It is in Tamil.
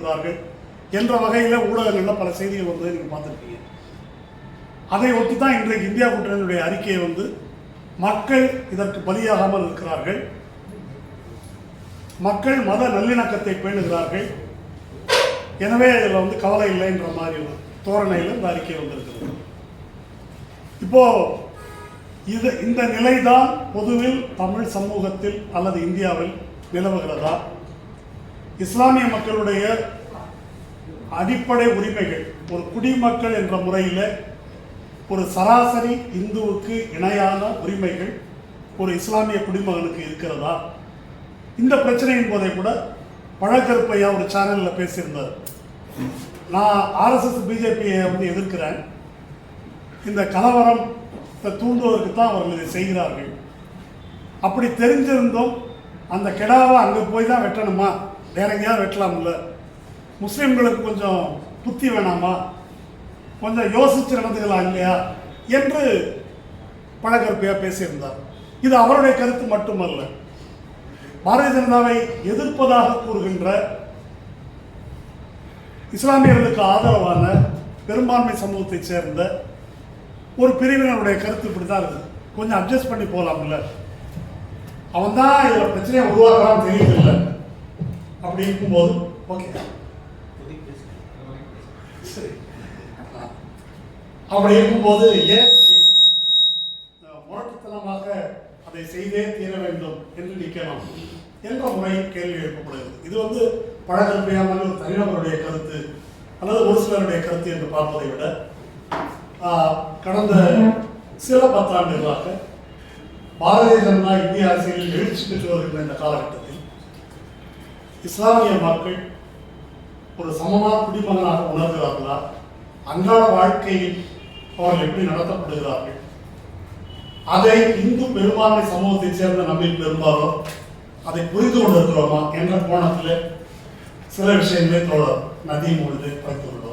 கொடுக்கிறார்கள் என்ற வகையில் ஊடகங்களில் பல செய்திகள் வந்ததை நீங்கள் பார்த்துருக்கீங்க. அதை ஒட்டி தான் இன்றைக்கு இந்தியா கூட்டணியினுடைய அறிக்கையை வந்து மக்கள் இதற்கு பலியாகாமல் இருக்கிறார்கள். மக்கள் மத நல்லிணக்கத்தை பேணுகிறார்கள். எனவே இதில் வந்து கவலை இல்லைன்ற மாதிரி ஒரு தோரணையில் இந்த அறிக்கை வந்திருக்கிறது. இப்போ இது இந்த நிலைதான் பொதுவில் தமிழ் சமூகத்தில் அல்லது இந்தியாவில் நிலவுகிறதா? இஸ்லாமிய மக்களுடைய அடிப்படை உரிமைகள். ஒரு குடிமக்கள் என்ற முறையில் ஒரு சராசரி இந்துவுக்கு இணையான உரிமைகள் ஒரு இஸ்லாமிய குடிமகனுக்கு இருக்கிறதா? இந்த பிரச்சனையின் போதே கூட பழக்கருப்பையா ஒரு சேனலில் பேசியிருந்தார். நான் ஆர்எஸ்எஸ் பிஜேபியை வந்து எதிர்க்கிறேன். இந்த கலவரம் தூண்டுவதற்கு தான் அவர்கள் இதை செய்கிறார்கள். அப்படி தெரிஞ்சிருந்தும் அந்த கெடாவை அங்கே போய் தான் வெட்டணுமா? வேற எங்கேயாவது வெட்டலாம்ல முஸ்லீம்களுக்கு கொஞ்சம் புத்தி வேணாமா? கொஞ்சம் யோசிச்சு நடந்துக்கலாம் இல்லையா? என்று பழகற்பியா பேசியிருந்தார். இது அவருடைய கருத்து மட்டுமல்ல. பாரதிய ஜனதாவை எதிர்ப்பதாக கூறுகின்ற இஸ்லாமியர்களுக்கு ஆதரவான பெரும்பான்மை சமூகத்தைச் சேர்ந்த ஒரு பிரிவினருடைய கருத்து இப்படி தான் இருக்குது. கொஞ்சம் அட்ஜஸ்ட் பண்ணி போகலாம்ல அவன் தான் இதில் பிரச்சனையை உருவாக்குறான்னு தெரியல அப்படி இருக்கும்போது ஓகே சரி. அப்படி இருக்கும்போது ஏன் முரட்டுத்தனமாக அதை செய்தே தீர வேண்டும் என்று நிற்கலாம் என்ற முறை கேள்வி எழுப்பப்படுகிறது. இது வந்து பழக்கல்வியாமல் ஒரு தனிநபருடைய கருத்து அல்லது ஒரு சிலருடைய கருத்து என்று பார்ப்பதை விட ஆஹ், கடந்த சில பத்தாண்டுகளாக பாரதிய ஜனதா இந்திய அரசியலில் எழுச்சி பெற்று வருகின்ற இந்த காலகட்டத்தில் இஸ்லாமிய மக்கள் ஒரு சமமான குடிமகனாக உணர்கிறார்களா? அன்றாட வாழ்க்கையில் அவர்கள் எப்படி நடத்தப்படுகிறார்கள்? அதை இந்து பெரும்பான்மை சமூகத்தைச் சேர்ந்த நம்மில் பெரும்பாலும் அதை புரிந்து கொண்டிருக்கிறோமா? என்ற கோணத்தில் சில விஷயங்களை தோழர் நதி பொழுது வைத்துள்ளோம்